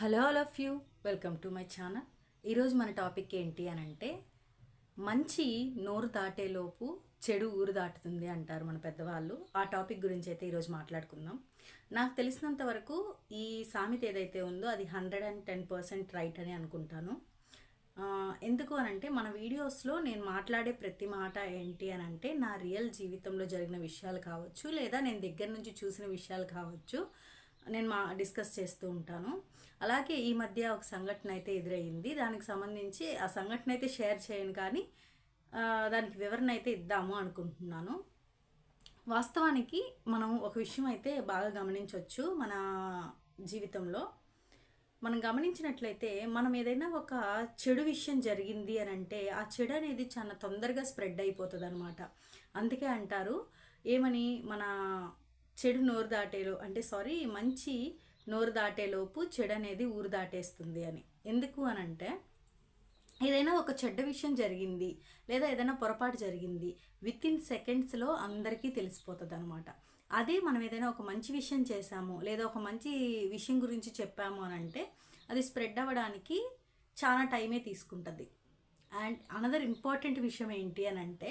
Hello all of you. Welcome to my channel. ఈరోజు మన topic ఏంటి అని అంటే మంచి నోరు దాటేలోపు చెడు ఊరు దాటుతుంది అంటారు మన పెద్దవాళ్ళు. ఆ టాపిక్ గురించి అయితే ఈరోజు మాట్లాడుకుందాం. నాకు తెలిసినంత వరకు ఈ సామెత ఏదైతే ఉందో అది hundred and ten percent right అని అనుకుంటాను. ఎందుకు అని అంటే మన వీడియోస్లో నేను మాట్లాడే ప్రతి మాట ఏంటి అని అంటే నా రియల్ జీవితంలో జరిగిన విషయాలు కావచ్చు లేదా నేను దగ్గర నుంచి చూసిన విషయాలు కావచ్చు నేను మా డిస్కస్ చేస్తూ ఉంటాను. అలాగే ఈ మధ్య ఒక సంఘటన అయితే ఎదురయ్యింది దానికి సంబంధించి ఆ సంఘటన అయితే షేర్ చేయను కానీ దానికి వివరణ అయితే ఇద్దాము అనుకుంటున్నాను. వాస్తవానికి మనం ఒక విషయం అయితే బాగా గమనించవచ్చు మన జీవితంలో. మనం గమనించినట్లయితే మనం ఏదైనా ఒక చెడు విషయం జరిగింది అని అంటే ఆ చెడు అనేది చాలా తొందరగా స్ప్రెడ్ అయిపోతుంది అనమాట అందుకే అంటారు ఏమని మన చెడు నోరు దాటేలో అంటే సారీ మంచి నోరు దాటేలోపు చెడు అనేది ఊరు దాటేస్తుంది అని. ఎందుకు అని అంటే ఏదైనా ఒక చెడ్డ విషయం జరిగింది లేదా ఏదైనా పొరపాటు జరిగింది విత్ ఇన్ సెకండ్స్లో అందరికీ తెలిసిపోతుంది అనమాట అదే మనం ఏదైనా ఒక మంచి విషయం చేశాము లేదా ఒక మంచి విషయం గురించి చెప్పాము అని అంటే అది స్ప్రెడ్ అవ్వడానికి చాలా టైమే తీసుకుంటుంది. అండ్ అనదర్ ఇంపార్టెంట్ విషయం ఏంటి అని అంటే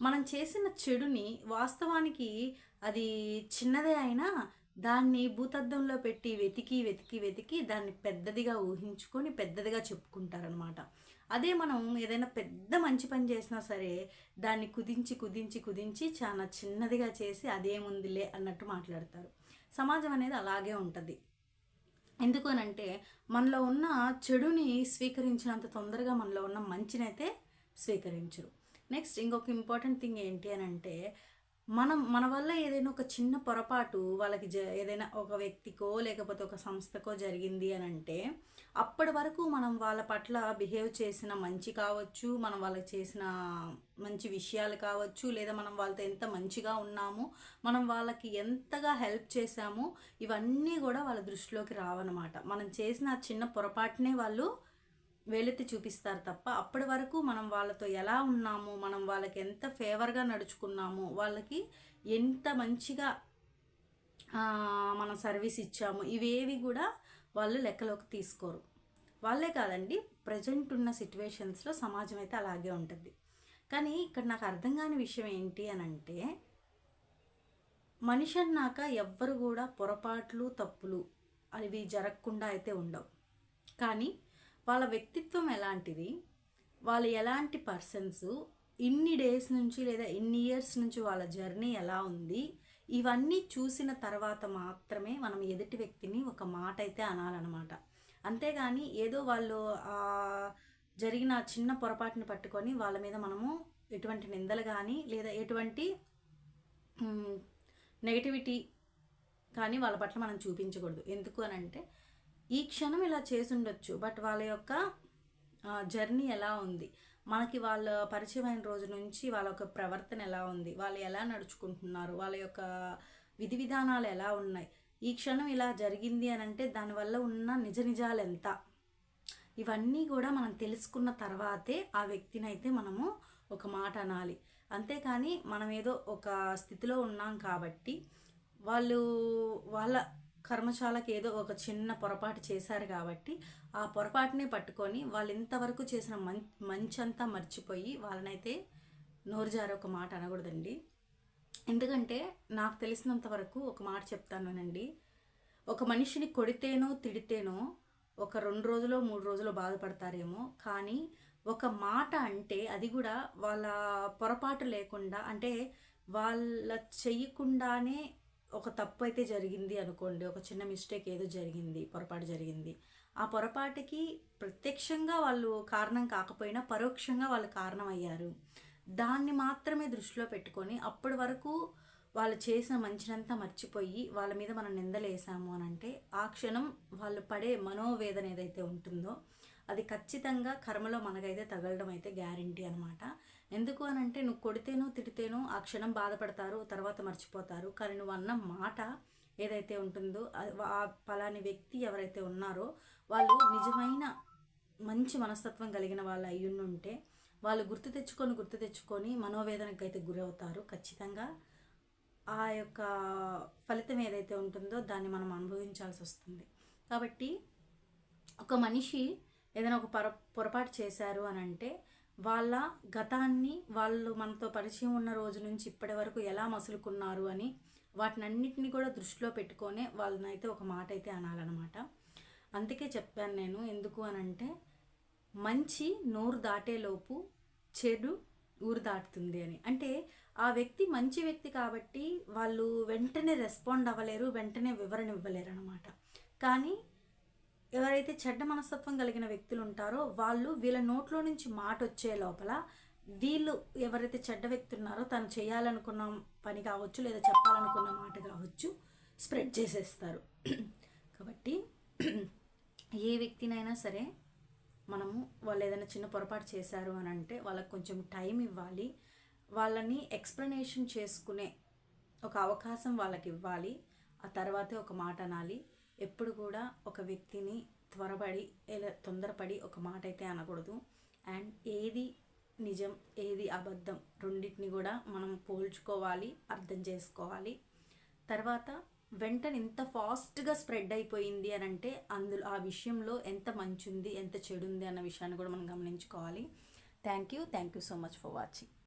మనం చేసిన చెడుని వాస్తవానికి అది చిన్నదే అయినా దాన్ని భూతద్దంలో పెట్టి వెతికి వెతికి వెతికి దాన్ని పెద్దదిగా ఊహించుకొని పెద్దదిగా చెప్పుకుంటారనమాట అదే మనం ఏదైనా పెద్ద మంచి పని చేసినా సరే దాన్ని కుదించి కుదించి కుదించి చాలా చిన్నదిగా చేసి అదేముందిలే అన్నట్టు మాట్లాడతారు. సమాజం అనేది అలాగే ఉంటుంది. ఎందుకు మనలో ఉన్న చెడుని స్వీకరించినంత తొందరగా మనలో ఉన్న మంచినైతే స్వీకరించరు. నెక్స్ట్ ఇంకొక ఇంపార్టెంట్ థింగ్ ఏంటి అని అంటే మనం మన వల్ల ఏదైనా ఒక చిన్న పొరపాటు వాళ్ళకి జ ఏదైనా ఒక వ్యక్తికో లేకపోతే ఒక సంస్థకో జరిగింది అని అంటే అప్పటి వరకు మనం వాళ్ళ పట్ల బిహేవ్ చేసిన మంచి కావచ్చు మనం వాళ్ళకి చేసిన మంచి విషయాలు కావచ్చు లేదా మనం వాళ్ళతో ఎంత మంచిగా ఉన్నాము మనం వాళ్ళకి ఎంతగా హెల్ప్ చేశాము ఇవన్నీ కూడా వాళ్ళ దృష్టిలోకి రావన్నమాట. మనం చేసిన చిన్న పొరపాటునే వాళ్ళు వేలెత్తి చూపిస్తారు తప్ప అప్పటి వరకు మనం వాళ్ళతో ఎలా ఉన్నాము మనం వాళ్ళకి ఎంత ఫేవర్గా నడుచుకున్నాము వాళ్ళకి ఎంత మంచిగా మన సర్వీస్ ఇచ్చాము ఇవేవి కూడా వాళ్ళు లెక్కలోకి తీసుకోరు. వాళ్ళే కాదండి ప్రజెంట్ ఉన్న సిచ్యువేషన్స్లో సమాజం అయితే అలాగే ఉంటుంది. కానీ ఇక్కడ నాకు అర్థం కాని విషయం ఏంటి అని అంటే మనిషి అన్నాక ఎవ్వరు కూడా పొరపాట్లు తప్పులు అవి జరగకుండా అయితే ఉండవు. కానీ వాళ్ళ వ్యక్తిత్వం ఎలాంటిది? వాళ్ళు ఎలాంటి పర్సన్స్ ఇన్ని డేస్ నుంచి లేదా ఇన్ని ఇయర్స్ నుంచి వాళ్ళ జర్నీ ఎలా ఉంది? ఇవన్నీ చూసిన తర్వాత మాత్రమే మనం ఎదుటి వ్యక్తిని ఒక మాట అయితే అనాలన్నమాట. అంతేగాని ఏదో వాళ్ళు జరిగిన చిన్న పొరపాటుని పట్టుకొని వాళ్ళ మీద మనము ఎటువంటి నిందలు కానీ లేదా ఎటువంటి నెగటివిటీ కానీ వాళ్ళ పట్ల మనం చూపించకూడదు. ఎందుకు అని అంటే ఈ క్షణం ఇలా చేసుండొచ్చు బట్ వాళ్ళ యొక్క జర్నీ ఎలా ఉంది? మనకి వాళ్ళ పరిచయమైన రోజు నుంచి వాళ్ళ యొక్క ప్రవర్తన ఎలా ఉంది? వాళ్ళు ఎలా నడుచుకుంటున్నారు? వాళ్ళ యొక్క విధి విధానాలు ఎలా ఉన్నాయి? ఈ క్షణం ఇలా జరిగింది అని అంటే దానివల్ల ఉన్న నిజ నిజాలు ఎంత? ఇవన్నీ కూడా మనం తెలుసుకున్న తర్వాతే ఆ వ్యక్తిని అయితే మనము ఒక మాట అనాలి. అంతేకాని మనం ఏదో ఒక స్థితిలో ఉన్నాం కాబట్టి వాళ్ళు వాళ్ళ కర్మశాలకు ఏదో ఒక చిన్న పొరపాటు చేశారు కాబట్టి ఆ పొరపాటునే పట్టుకొని వాళ్ళు ఇంతవరకు చేసిన మం మంచంతా మర్చిపోయి వాళ్ళనైతే నోరు జారి ఒక మాట అనకూడదండి. ఎందుకంటే నాకు తెలిసినంత వరకు ఒక మాట చెప్తానునండి. ఒక మనిషిని కొడితేనో తిడితేనో ఒక రెండు రోజులో మూడు రోజులు బాధపడతారేమో. కానీ ఒక మాట అంటే అది కూడా వాళ్ళ పొరపాటు లేకుండా అంటే వాళ్ళ చెయ్యకుండానే ఒక తప్పు అయితే జరిగింది అనుకోండి ఒక చిన్న మిస్టేక్ ఏదో జరిగింది పొరపాటు జరిగింది. ఆ పొరపాటుకి ప్రత్యక్షంగా వాళ్ళు కారణం కాకపోయినా పరోక్షంగా వాళ్ళు కారణం అయ్యారు దాన్ని మాత్రమే దృష్టిలో పెట్టుకొని అప్పటి వరకు వాళ్ళు చేసిన మంచినంతా మర్చిపోయి వాళ్ళ మీద మనం నిందలేసాము అని అంటే ఆ క్షణం వాళ్ళు పడే మనోవేదన ఏదైతే ఉంటుందో అది ఖచ్చితంగా కర్మలో మనకైతే తగలడం అయితే గ్యారంటీ అనమాట ఎందుకు అని అంటే నువ్వు కొడితేనో తిడితేనో ఆ క్షణం బాధపడతారు తర్వాత మర్చిపోతారు. కానీ నువ్వు అన్న మాట ఏదైతే ఉంటుందో ఆ- పలాని వ్యక్తి ఎవరైతే ఉన్నారో వాళ్ళు నిజమైన మంచి మనస్తత్వం కలిగిన వాళ్ళు అయ్యుండుంటే వాళ్ళు గుర్తు తెచ్చుకొని గుర్తు తెచ్చుకొని మనోవేదనకు అయితే గురవుతారు ఖచ్చితంగా. ఆ యొక్క ఫలితం ఏదైతే ఉంటుందో దాన్ని మనం అనుభవించాల్సి వస్తుంది. కాబట్టి ఒక మనిషి ఏదైనా ఒక పొర పొరపాటు చేశారు అని అంటే వాళ్ళ గతాన్ని వాళ్ళు మనతో పరిచయం ఉన్న రోజు నుంచి ఇప్పటి వరకు ఎలా మసులుకున్నారు అని వాటినన్నిటిని కూడా దృష్టిలో పెట్టుకొనే వాళ్ళనైతే ఒక మాట అయితే అనాలన్నమాట. అందుకే చెప్పాను నేను ఎందుకు అని అంటే మంచి నోరు దాటేలోపు చెడు ఊరు దాటుతుంది అని. అంటే ఆ వ్యక్తి మంచి వ్యక్తి కాబట్టి వాళ్ళు వెంటనే రెస్పాండ్ అవ్వలేరు వెంటనే వివరణ ఇవ్వలేరు అనమాట కానీ ఎవరైతే చెడ్డ మనస్తత్వం కలిగిన వ్యక్తులు ఉంటారో వాళ్ళు వీళ్ళ నోట్లో నుంచి మాట వచ్చే లోపల వీళ్ళు ఎవరైతే చెడ్డ వ్యక్తి ఉన్నారో తను చేయాలనుకున్న పని కావచ్చు లేదా చెప్పాలనుకున్న మాట కావచ్చు స్ప్రెడ్ చేసేస్తారు. కాబట్టి ఏ వ్యక్తినైనా సరే మనము వాళ్ళు ఏదైనా చిన్న పొరపాటు చేశారు అని అంటే వాళ్ళకి కొంచెం టైం ఇవ్వాలి. వాళ్ళని ఎక్స్ప్లెనేషన్ చేసుకునే ఒక అవకాశం వాళ్ళకి ఇవ్వాలి. ఆ తర్వాతే ఒక మాట అనాలి. ఎప్పుడు కూడా ఒక వ్యక్తిని త్వరపడి ఎలా తొందరపడి ఒక మాట అయితే అనకూడదు. అండ్ ఏది నిజం ఏది అబద్ధం రెండింటిని కూడా మనం పోల్చుకోవాలి అర్థం చేసుకోవాలి. తర్వాత వెంటనే ఇంత ఫాస్ట్గా స్ప్రెడ్ అయిపోయింది అని అంటే అందులో ఆ విషయంలో ఎంత మంచి ఉంది ఎంత చెడు ఉంది అన్న విషయాన్ని కూడా మనం గమనించుకోవాలి. Thank you. Thank you so much for watching.